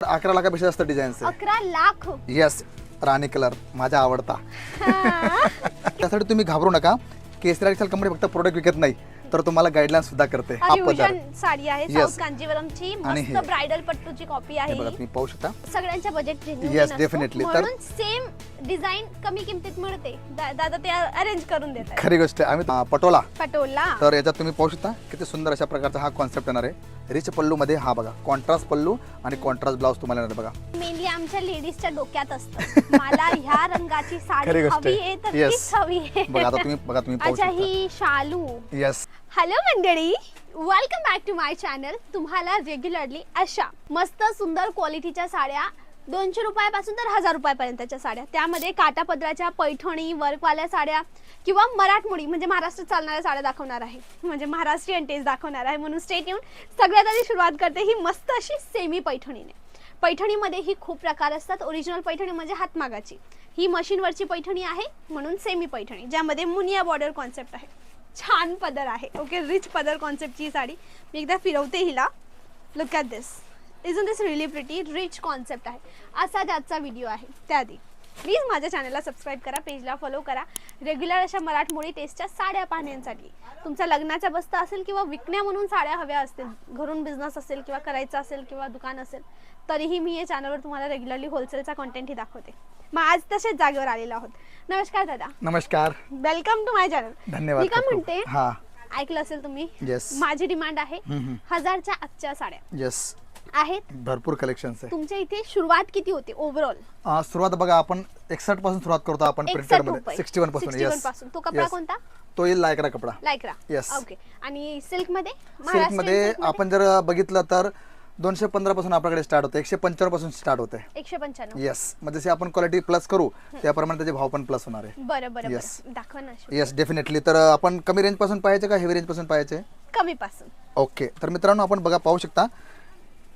अकरा लाखापेक्षा जास्त डिझाईन्स आहे अकरा लाख येस राणी कलर माझा आवडता. त्यासाठी तुम्ही घाबरू नका. केसरी एक्सेल कंपनी फक्त प्रोडक्ट विकत नाही तर तुम्हाला गाईडलाईन सुद्धा करते. हा साडी आहे. साऊथ कांजीवरमची. मस्त हे. ब्रायडल पट्टूची कॉपी हे आहे बघा ही. तुम्ही पाहू शकता. सगळ्यांच्या बजेट Yes, definitely. तर- सेम डिझाईन कमी किमतीत मिळते. दादा ते अरेंज करून देतात. खरी गोष्ट आहे. आम्ही पटोला. पटोला. तर याच्यात तुम्ही पाहू शकता किती सुंदर अशा प्रकारचा हा कॉन्सेप्ट येणार आहे. रिच पल्लू मध्ये हा बघा कॉन्ट्रास्ट पल्लू आणि कॉन्ट्रास्ट ब्लाऊज तुम्हाला येणार बघा. मेनली आमच्या लेडीजच्या डोक्यात असतं. मला ह्या रंगाची साडी गोष्ट हवी आहे. आहे तर Yes. तीच हवी आहे. बघा आता तुम्ही बघा तुम्ही पाहू अच्छा शकता. ही शालू. येस हॅलो मंडळी. Welcome back to my channel तुम्हाला रेग्युलरली अशा मस्त सुंदर क्वालिटीच्या साड्या दोनशे रुपयापासून तर हजार रुपयापर्यंतच्या साड्या. त्यामध्ये काटापदराच्या पैठणी वर्कवाल्या साड्या किंवा मराठमोळी म्हणजे महाराष्ट्रात चालणाऱ्या साड्या दाखवणार आहे. म्हणजे महाराष्ट्रीयन टेस्ट दाखवणार आहे म्हणून स्टेट येऊन सगळ्यात आधी सुरुवात करते ही मस्त अशी सेमी पैठणीने. पैठणीमध्ये ही खूप प्रकार असतात. ओरिजिनल पैठणी म्हणजे हातमागाची ही मशीनवरची पैठणी आहे म्हणून सेमी पैठणी ज्यामध्ये मुनिया बॉर्डर कॉन्सेप्ट आहे. छान पदर आहे. ओके रिच पदर कॉन्सेप्टची ही साडी. मी एकदा फिरवते हिला. Look at this is an this really pretty rich concept आहे. असा त्याचा व्हिडिओ आहे. त्याआधी. प्लीज माझ्या चॅनलला सबस्क्राईब करा पेजला फॉलो करा. रेग्युलर अशा मराठमोळी टेस्टच्या साड्या पाहण्यासाठी. तुमचा लग्नाचा बस्ता असेल किंवा विकण्या म्हणून साड्या हव्या असतील घरून बिझनेस असेल किंवा करायचं असेल किंवा दुकान असेल तरीही मी या चॅनलवर तुम्हाला रेग्युलरली होलसेलचा कॉन्टेंटही दाखवते. मग आज तसेच जागेवर आलेलो आहोत. नमस्कार दादा. नमस्कार. वेलकम टू माय चॅनल धन्यवाद मी काय. म्हणते ऐकलं असेल तुम्ही माझी डिमांड आहे. हजारच्या आजच्या साड्या. येस आहेत. भरपूर कलेक्शन्स आहे. तुमच्या इथे सुरुवात किती होते ओव्हरऑल सुरुवात बघा आपण एकसठपासून सुरुवात करतो आपण प्रिंटेडमध्ये. रुपये. सिक्स्टी वनपासून 61 येस पासून. तो कपडा कोणता? तो येईल लायकरा कपडा. लायक्रा. Yes. ओके. आणि सिल्कमध्ये? सिल्क महाराष्ट्रीयनमध्ये silk? आपण जर बघितलं तर दोनशे पंधरा पासून आपल्याकडे स्टार्ट होते. एकशे पंच्याण्णवपासून स्टार्ट होते. एकशे पंच्याण्णव. येस म्हणजे जसे आपण क्वालिटी प्लस करू त्याप्रमाणे त्याचे भाव पण प्लस होणार आहे. बरं बरं Yes. बरं. दाखवा ना येस डेफिनेटली तर आपण कमी रेंजपासून पाहायचे का हेवी रेंजपासून पाहायचे? कमी पासून. ओके तर मित्रांनो आपण बघा पाहू शकता.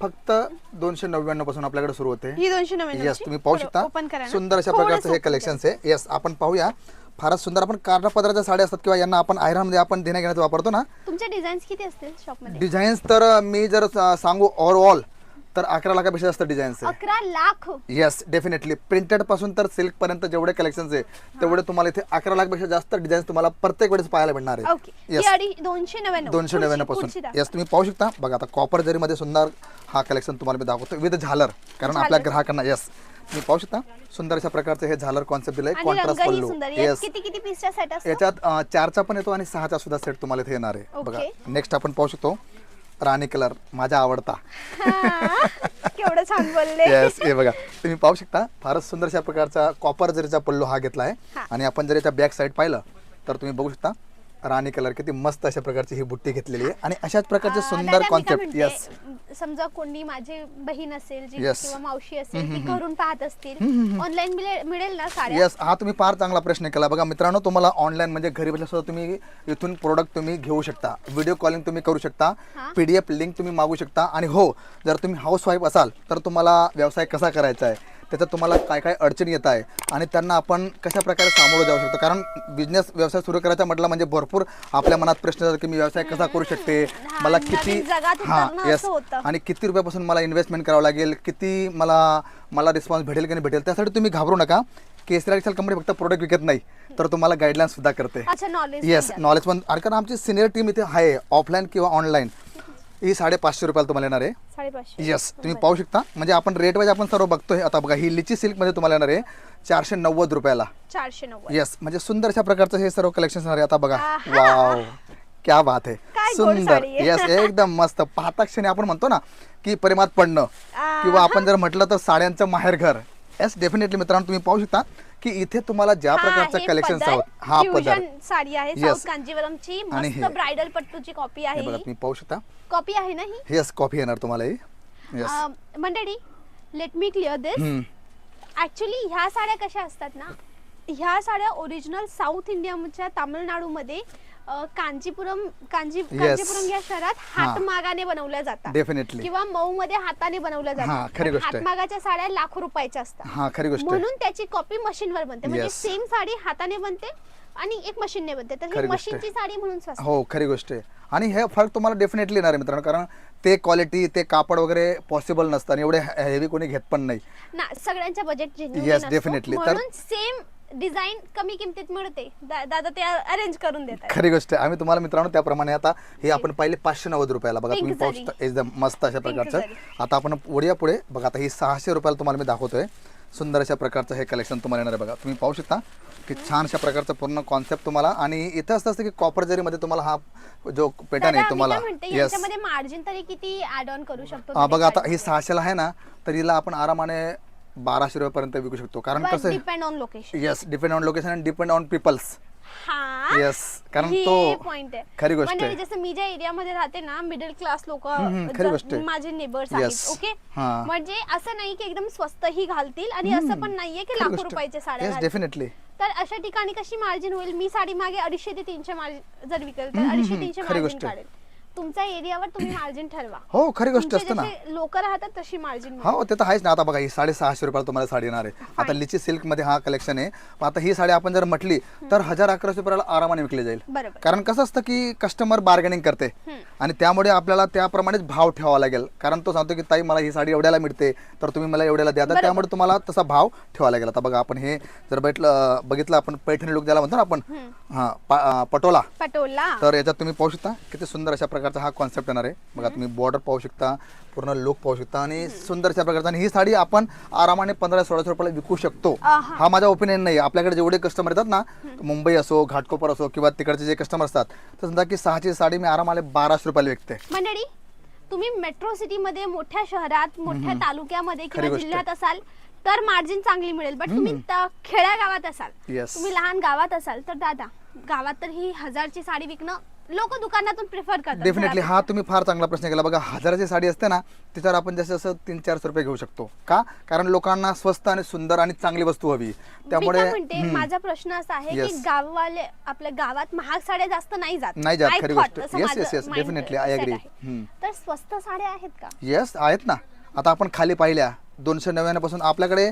फक्त दोनशे नव्याण्णवपासून आपल्याकडे सुरू होते. ही दोनशे येस तुम्ही पाहू शकता. ओपन करा ना. सुंदर अशा थोडंसं प्रकारचं हे. कलेक्शन आहे. येस आपण पाहूया. फारच सुंदर आपण कारणा पदराच्या साड्या असतात किंवा यांना आपण आयरनमध्ये आपण देण्या घेण्याचं वापरतो ना. तुमच्या डिझाईन्स किती असतील शॉपमध्ये डिझाईन्स तर मी जर सा- सांगू ओव्हरऑल तर अकरा लाखापेक्षा जास्त डिझाईन्स आहे. अकरा लाख. येस डेफिनेटली प्रिंटेडपासून तर सिल्क पर्यंत जेवढे कलेक्शन आहे तेवढे तुम्हाला इथे अकरा लाखपेक्षा जास्त डिझाईन्स तुम्हाला प्रत्येक वेळेस पाहायला भेटणार आहे. ही येस अडी दोनशे नव्याण्णव. दोनशे पुढची- नव्याण्णवपासून. पुढची दाखवा. येस तुम्ही पाहू शकता. बघा आता कॉपर जरीमध्ये सुंदर हा कलेक्शन तुम्हाला मी दाखवतो विथ झालर. कारण. आपल्या ग्राहकांना येस तुम्ही पाहू शकता सुंदर अशा प्रकारचे हे झालर कॉन्सेप्ट आणि कॉन्ट्रास्ट रंगही पल्लू. सुंदर. यात येस किती सेट असतो याच्यात अं, चारचा पण येतो आणि सहाचा सुद्धा सेट तुम्हाला इथे येणार आहे. ओके. बघा नेक्स्ट आपण पाहू शकतो. राणी कलर माझा आवडता. हा, केवढं छान बोलले. येस हे बघा तुम्ही पाहू शकता फारच सुंदर अशा प्रकारचा कॉपर जरीचा पल्लू हा घेतला आहे हा. आणि आपण जर याच्या बॅक साईड पाहिलं तर तुम्ही बघू शकता राणी कलर किती मस्त अशा प्रकारची ही बुट्टी घेतलेली आहे. आणि अशाच प्रकारचे सुंदर कॉन्सेप्ट येस समजा कोणी माझी बहीण असेल जी Yes. किंवा मावशी असेल ती घरून पाहत असतील ऑनलाईन मिळेल ना साड्या? येस हा तुम्ही फार चांगला प्रश्न केला. बघा मित्रांनो तुम्हाला ऑनलाईन म्हणजे घरी बसल्या सुद्धा तुम्ही इथून प्रोडक्ट तुम्ही घेऊ शकता. व्हिडिओ कॉलिंग तुम्ही करू शकता. पीडीएफ लिंक तुम्ही मागू शकता. आणि हो जर तुम्ही हाऊस वाईफ असाल तर तुम्हाला व्यवसाय कसा करायचा आहे? त्याच्यात तुम्हाला काय काय अडचणी येत आहे आणि त्यांना आपण कशा प्रकारे सामोरं जाऊ शकतो? कारण बिझनेस व्यवसाय सुरू करायचा म्हटलं म्हणजे भरपूर आपल्या मनात प्रश्न येतात की मी व्यवसाय कसा करू शकते? मला किती हां येस. आणि किती रुपयापासून मला इन्व्हेस्टमेंट करावं लागेल? किती मला मला रिस्पॉन्स भेटेल की नाही भेटेल? त्यासाठी तुम्ही घाबरू नका. केसरी एक्सेल कंपनी फक्त प्रोडक्ट विकत नाही तर तुम्हाला गाईडलाईन सुद्धा करते. येस नॉलेज पण कारण आमची सिनियर टीम इथे आहे ऑफलाईन किंवा ऑनलाईन ही साडेपाचशे रुपयाला तुम्हाला येणार आहे. साडेपाचशे. येस तुम्ही पाहू शकता. म्हणजे आपण रेट वाईज आपण सर्व बघतोय. आता बघा ही लिची सिल्कमध्ये तुम्हाला येणार आहे चारशे नव्वद रुपयाला. चारशे नव्वद. येस म्हणजे सुंदर अशा प्रकारचं हे सर्व कलेक्शन आहे. आता बघा. वाव क्या बात आहे. सुंदर. येस एकदम मस्त. पाहता क्षणी आपण म्हणतो ना की प्रेमात पडणं. किंवा आपण जर म्हटलं तर साड्यांचं माहेरघर. येस डेफिनेटली मित्रांनो तुम्ही पाहू शकता की इथे तुम्हाला ज्या प्रकारचं कलेक्शन आहोत हा पदर. साडी आहे. साऊथ कांजीवरमची मस्त. ब्रायडल पट्टूची कॉपी आहे बघा तुम्ही पाहू शकता. कॉपी आहे ना ही? येस कॉफी येणार तुम्हाला ही. मंडळी let me clear this actually ह्या साड्या कशा असतात ना? ह्या साड्या ओरिजिनल साऊथ इंडियाच्या तामिळनाडूमध्ये अ, कांचीपुरम कांची कांचीपुरम या शहरात हातमागाने बनवल्या जातात. डेफिनेटली किंवा मऊ मध्ये हाताने बनवल्या हा, जातात खरी पण गोष्ट आहे. हातमागाच्या साड्या लाखो रुपयाच्या असतात. हा खरी गोष्ट आहे. म्हणून त्याची कॉपी मशीनवर बनते. म्हणजे Yes. सेम साडी हाताने बनते आणि एक मशीनने बनते. तर ही खरी गोष्ट आहे. मशीनची साडी म्हणून स्वस्त. हो खरी गोष्ट आहे. आणि हे फरक तुम्हाला डेफिनेटली येणार आहे मित्रांनो कारण ते क्वालिटी ते कापड वगैरे पॉसिबल नसतं आणि एवढे हेवी कोणी घेत पण नाही. ना सगळ्यांच्या बजेट Yes, definitely. तर- म्हणून सेम डिझाईन कमी किमतीत मिळते. दा- दादा ते अरेंज करून देतात. खरी गोष्ट आहे. आम्ही तुम्हाला मित्रांनो त्याप्रमाणे आता हे आपण पाहिले पाचशे नव्वद रुपयाला. बघा Pink तुम्ही पाहू. शकता एकदम मस्त अशा प्रकारचं. आता आपण पुढे पुढे. बघा आता ही सहाशे रुपयाला तुम्हाला मी दाखवतोय. सुंदर अशा प्रकारचं हे कलेक्शन तुम्हाला येणार आहे. बघा तुम्ही पाहू शकता की छान अशा प्रकारचं पूर्ण कॉन्सेप्ट तुम्हाला. आणि इथं असं असतं की कॉपर जरीमध्ये तुम्हाला हा जो पेटर्न दादा, आहे मी तुम्हाला काय म्हणते येस याच्यामध्ये मार्जिन तरी किती ऍड ऑन करू शकतो हा बघा आता ही सहाशेला आहे ना तर हिला आपण आरामाने बाराशे रुपयापर्यंत विकू शकतो. कारण कसं आहे? Depend on location yes depend on location and depend on peoples हा येस कारण ही तो पॉइंट आहे खरी गोष्ट म्हणजे आहे. जसं मी ज्या एरियामध्ये राहते ना मिडल क्लास लोक हम्म, खरी गोष्ट आहे. माझे नेबर्स Yes. आहेत ओके हा. म्हणजे असं नाही की एकदम स्वस्त ही घालतील आणि असं पण नाहीये की लाखो रुपयाच्या साड्या येस घालतील. डेफिनेटली तर अशा ठिकाणी कशी मार्जिन होईल? मी साडी मागे अडीचशे ते तीनशे मार्जिन जर विकेल तर अडीचशे तीनशे खरी मार्जिन गोष्ट आहे. काढेल. तुमच्या एरियावर तुम्ही मार्जिन ठरवा. हो खरी गोष्ट असते ना लोक राहतात तशी मार्जिन हो ते तर आहेच ना. आता बघा ही साडे सहाशे रुपयाला तुम्हाला साडी येणार आहे. आता लिची सिल्कमध्ये हा कलेक्शन आहे. पण आता ही साडी आपण जर म्हटली तर हजार अकराशे रुपयाला आरामाने विकली जाईल. कारण कसं असतं की कस्टमर बार्गेनिंग करते. आणि त्यामुळे आपल्याला त्याप्रमाणेच भाव ठेवावा लागेल. कारण तो सांगतो की ताई मला ही साडी एवढ्याला मिळते तर तुम्ही मला एवढ्याला द्या. तर त्यामुळे तुम्हाला तसा भाव ठेवावा लागेल. आता बघा आपण हे जर बघितलं बघितलं आपण पैठणी लुक ज्याला म्हणतो ना आपण. हा पटोला. पटोला. तर याच्यात तुम्ही पाहू शकता किती सुंदर अशा प्रकारचा हा कॉन्सेप्ट येणार आहे. बघा तुम्ही बॉर्डर पाहू शकता पूर्ण लुक पाहू शकता आणि सुंदर अशा प्रकारचा. आणि ही साडी आपण आरामाने पंधरा सोळाशे रुपयाला विकू शकतो. हा. माझा ओपिनियन नाही. आपल्याकडे जेवढे कस्टमर येतात ना मुंबई असो घाटकोपर असो किंवा तिकडचे जे कस्टमर असतात तर समजा की सहाची साडी मी आरामाने बाराशे रुपयाला विकते. मंडळी तुम्ही मेट्रो सिटी मध्ये मोठ्या शहरात मोठ्या तालुक्यामध्ये किंवा जिल्ह्यात असाल तर मार्जिन चांगली मिळेल. बट तुम्ही खेड्या गावात असाल. तुम्ही लहान गावात असाल तर दादा गावात तर ही हजारची साडी विकणं लोक दुकानातून प्रिफर करतात डेफिनेटली. हा तुम्ही फार चांगला प्रश्न केला बघा हजाराची साडी असते ना त्याच्यावर आपण जसं जसं तीन चारशे रुपये घेऊ शकतो का कारण लोकांना स्वस्त आणि सुंदर आणि चांगली वस्तू हवी त्यामुळे. माझा प्रश्न असा आहे की. गाववाले आपल्या गावात महाग साड्या जास्त नाही जात नाही जात, खरी गोष्ट. definitely, I set agree. आहे. हम्म. तर स्वस्त साड्या आहेत का येस आहेत ना आता आपण खाली पाहिल्या दोनशे नव्याण्णवपासून आपल्याकडे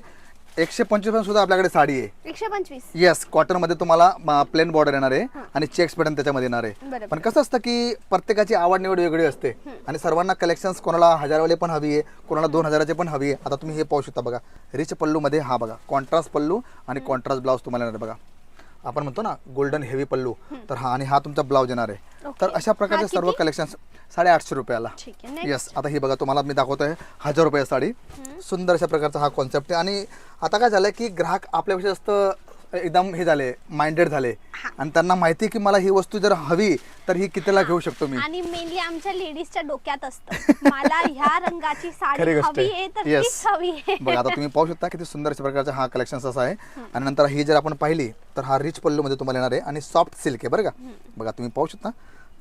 एकशे पंचवीस सुद्धा आपल्याकडे साडी आहे. एकशे पंचवीस. येस कॉटनमध्ये तुम्हाला प्लेन बॉर्डर येणार आहे आणि चेक्स पॅटर्न त्याच्यामध्ये येणार आहे. पण कसं असतं की प्रत्येकाची आवड निवड वेगळी असते आणि सर्वांना कलेक्शन्स कोणाला हजारवाले पण हवी आहे कोणाला दोन हजाराचे पण हवी आहे. आता तुम्ही हे पाहू शकता बघा. रिच पल्लू मध्ये हा बघा. कॉन्ट्रास्ट पल्लू आणि कॉन्ट्रास्ट ब्लाऊज तुम्हाला येणार बघा. आपण म्हणतो ना गोल्डन हेवी पल्लू. तर हा आणि हा तुमचा ब्लाऊज येणार आहे. तर अशा प्रकारचे सर्व? कलेक्शन साडेआठशे रुपयाला. ठीक आहे. Next. येस आता ही बघा तुम्हाला मी दाखवतोय हजार रुपये साडी. सुंदर अशा प्रकारचा हा कॉन्सेप्ट आहे आणि आता काय झालंय की ग्राहक आपल्यापेक्षा जास्त एकदम हे झाले माइंडेड झाले. आणि त्यांना माहिती की मला ही वस्तू जर हवी तर ही कितीला घेऊ शकतो मी? आणि मेनली आमच्या लेडीजच्या डोक्यात असतं. मला ह्या रंगाची साडी खरी गोष्ट हवी आहे. तर. तीच हवी आहे. बघा आता तुम्ही पाहू शकता किती सुंदर अशा प्रकारचा हा कलेक्शन असा आहे. आणि नंतर ही जर आपण पाहिली तर हा रिच पल्लू मध्ये तुम्हाला येणार आहे. आणि सॉफ्ट सिल्क आहे बरं का? बघा तुम्ही पाहू शकता.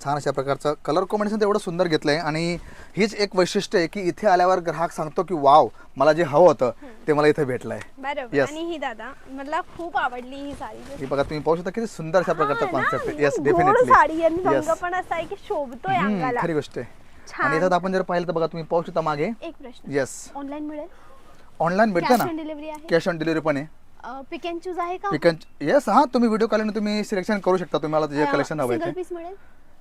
छान अशा प्रकारचं कलर कॉम्बिनेशन एवढं सुंदर घेतलं आहे आणि हीच एक वैशिष्ट्य आहे की इथे आल्यावर ग्राहक सांगतो की वाव मला जे हवं होतं ते मला इथे भेटलं आहे. आणि ही दादा मला खूप आवडली ही साडी. ही बघा तुम्ही पाहू शकता किती सुंदर अशा प्रकारचा कॉन्सेप्ट आहे. येस गोड साडी आणि डेफिनेटली रंग पण असा आहे की शोभतोय अंगाला. खरी गोष्ट आहे. आणि याच्यात आपण जर पाहिलं तर बघा तुम्ही पाहू शकता मागे. एक प्रश्न. येस ऑनलाईन मिळेल? ऑनलाईन भेटते ना? कॅश ऑन डिलिव्हरी पण आहे. पिक अँड चूज आहे का? पिकन येस हा तुम्ही व्हिडिओ कॉलने तुम्ही सिलेक्शन करू शकता. तुम्हाला जे कलेक्शन हवं आहे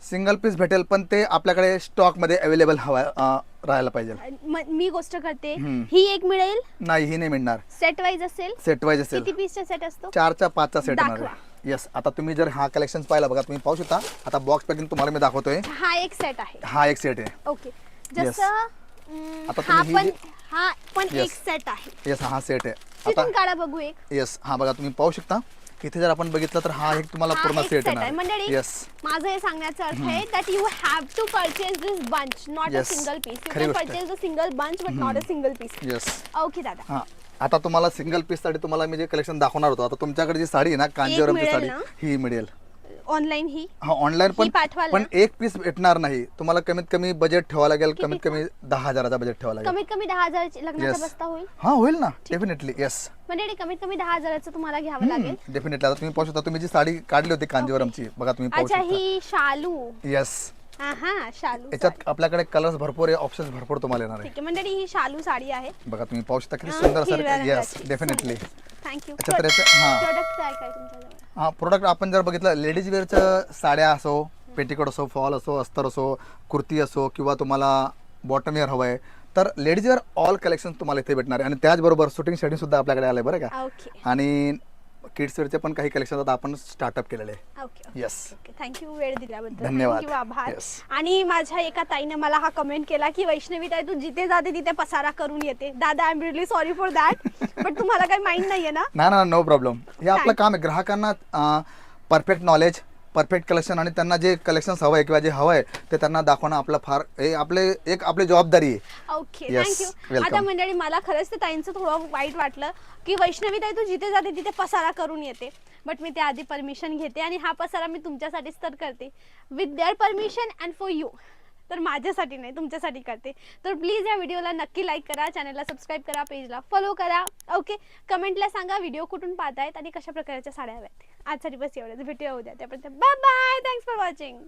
सिंगल पीस भेटेल पण ते आपल्याकडे स्टॉकमध्ये अवेलेबल हवा अं, राहायला पाहिजे. म- मी गोष्ट करते. हम्म. ही एक मिळेल? नाही ही नाही मिळणार. सेट वाईज असेल? सेट वाईज असेल. किती पीसचा सेट असतो? चारचा पाचचा सेट येणार दाखवा. येस आता तुम्ही जर हा कलेक्शन पाहिला बघा तुम्ही पाहू शकता. आता बॉक्स पॅकिंग तुम्हाला मी दाखवतोय. हा एक सेट आहे. हा एक सेट आहे. ओके जसं हम्म, आता हा तुम्ही पण ही हा पण Yes. एक सेट आहे. येस हा सेट आहे. तिथून आता काढा बघू एक. येस हा बघा तुम्ही पाहू शकता. इथे जर आपण बघितलं तर हा एक तुम्हाला पूर्ण सेट आहे. येणार मंडळी येस माझं हे सांगण्याचा अर्थ आहे that you have to purchase this bunch not a. Single piece you can. Purchase the single bunch but not a single piece yes okay दादा. हा. आता तुम्हाला सिंगल पीससाठी तुम्हाला मी जे कलेक्शन दाखवणार होतो आता तुमच्याकडे जी साडी आहे ना कांजीवरमची साडी? ही मिळेल. ऑनलाईन ही? हा ऑनलाईन पण पाठवाल पण? एक पीस भेटणार नाही. तुम्हाला कमीत कमी बजेट ठेवावं लागेल कमीत कमी दहा हजाराचा बजेट ठेवावं लागेल. कमीत कमी दहा हजाराची लग्नाचा बस्ता होईल? हा होईल ना. डेफिनेटली येस म्हणजे कमीत कमी दहा हजाराचं तुम्हाला घ्यावं लागेल. डेफिनेटली आता तुम्ही पाहू शकता तुम्ही जी साडी काढली होती कांजीवरमची बघा तुम्ही पाहू अच्छा शकता. ही शालू. येस हा शालू याच्यात आपल्याकडे कलर्स भरपूर ऑप्शन्स भरपूर तुम्हाला येणार आहे. ठीक आहे मंडळी ही शालू साडी आहे. बघा तुम्ही पाहू शकता किती सुंदर हिरव्या सर येस रंगाची. डेफिनेटली थँक्यू याच्यात तर याचं- हा. प्रोडक्ट काय काय तुमच्याजवळ हा प्रोडक्ट आपण जर बघितलं लेडीज वेअरच्या साड्या असो पेटिकोट असो फॉल असो अस्तर असो कुर्ती असो किंवा तुम्हाला बॉटम वेअर हवं आहे तर लेडीज वेअर ऑल कलेक्शन तुम्हाला इथे भेटणार आहे. आणि त्याचबरोबर शूटिंग शेडिंग सुद्धा आपल्याकडे आलं आहे बरं का? ओके आणि किड्स वेअरचे पण काही कलेक्शन आता आपण स्टार्टअप केलेले ओके थँक्यू वेळ दिल्याबद्दल. धन्यवाद. Thank you, आभार. Yes. आणि माझ्या एका ताईने मला हा कमेंट केला की वैष्णवी ताई तू जिथे जाते तिथे पसारा करून येते. दादा I am really sorry for that but तुम्हाला काही माहीत नाहीये ना? ना ना नो प्रॉब्लेम हे आपलं काम आहे. ग्राहकांना परफेक्ट नॉलेज परफेक्ट कलेक्शन आणि त्यांना जे कलेक्शन हवं आहे किंवा जे हवं आहे ते त्यांना दाखवणं आपलं फार हे आपले एक आपली जबाबदारी आहे. Okay Yes, thank you welcome. आता मंडळी मला खरंच ते ताईंचं थोडं वाईट वाटलं की वैष्णवी ताई तू जिथे जाते तिथे पसारा करून येते. बट मी त्याआधी परमिशन घेते आणि हा पसारा मी तुमच्यासाठीच तर करते. With their permission and for you तर माझ्यासाठी नाही तुमच्यासाठी करते. तर प्लीज या व्हिडिओला नक्की लाईक करा चॅनलला सबस्क्राईब करा पेजला फॉलो करा. ओके कमेंटला सांगा व्हिडिओ कुठून पाहतायत आणि कशा प्रकारच्या साड्या हव्यात. आजचा दिवस एवढ्याच भेटूया उद्या. त्यापर्यंत bye bye thanks for watching